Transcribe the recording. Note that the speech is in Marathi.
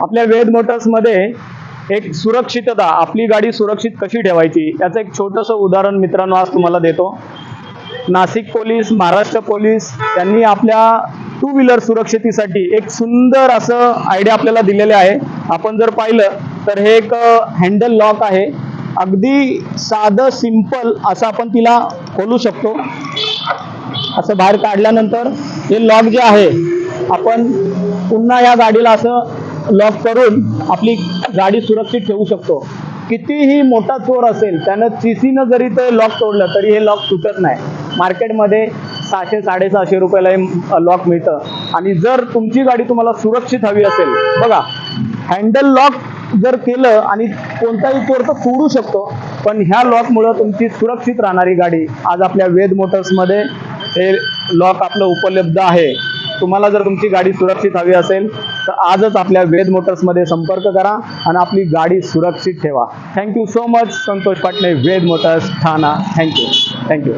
आपल्या वेद मोटर्समध्ये एक सुरक्षितता आपली गाडी सुरक्षित कशी ठेवायची याचं एक छोटंसं उदाहरण मित्रांनो आज तुम्हाला देतो. नाशिक पोलीस महाराष्ट्र पोलीस यांनी आपल्या टू व्हीलर सुरक्षितेसाठी एक सुंदर असं आयडिया आपल्याला दिलेले आहे. आपण जर पाहिलं तर हे एक हँडल लॉक आहे. अगदी साधं सिंपल असं आपण तिला खोलू शकतो. असं बाहेर काढल्यानंतर हे लॉक जे आहे आपण पुन्हा या गाडीला असं लॉक करून आपली गाडी सुरक्षित ठेवू शकतो. कितीही मोठा चोर असेल त्यानं चिसीनं जरी ते लॉक तोडलं तरी हे लॉक तुटत नाही. मार्केटमध्ये सहाशे साडेसहाशे रुपयाला हे लॉक मिळतं. आणि जर तुमची गाडी तुम्हाला सुरक्षित हवी असेल बघा हँडल लॉक जर केलं आणि कोणताही चोर तर फोडू शकतो पण ह्या लॉकमुळं तुमची सुरक्षित राहणारी गाडी आज आपल्या वेद मोटर्समध्ये हे लॉक आपलं उपलब्ध आहे. तुम्हाला जर तुमची गाडी सुरक्षित हवी असेल तर आजच आपल्या वेद मोटर्समध्ये संपर्क करा आणि आपली गाडी सुरक्षित ठेवा. Thank you so much Santosh Patne Ved motors Thana. Thank you thank you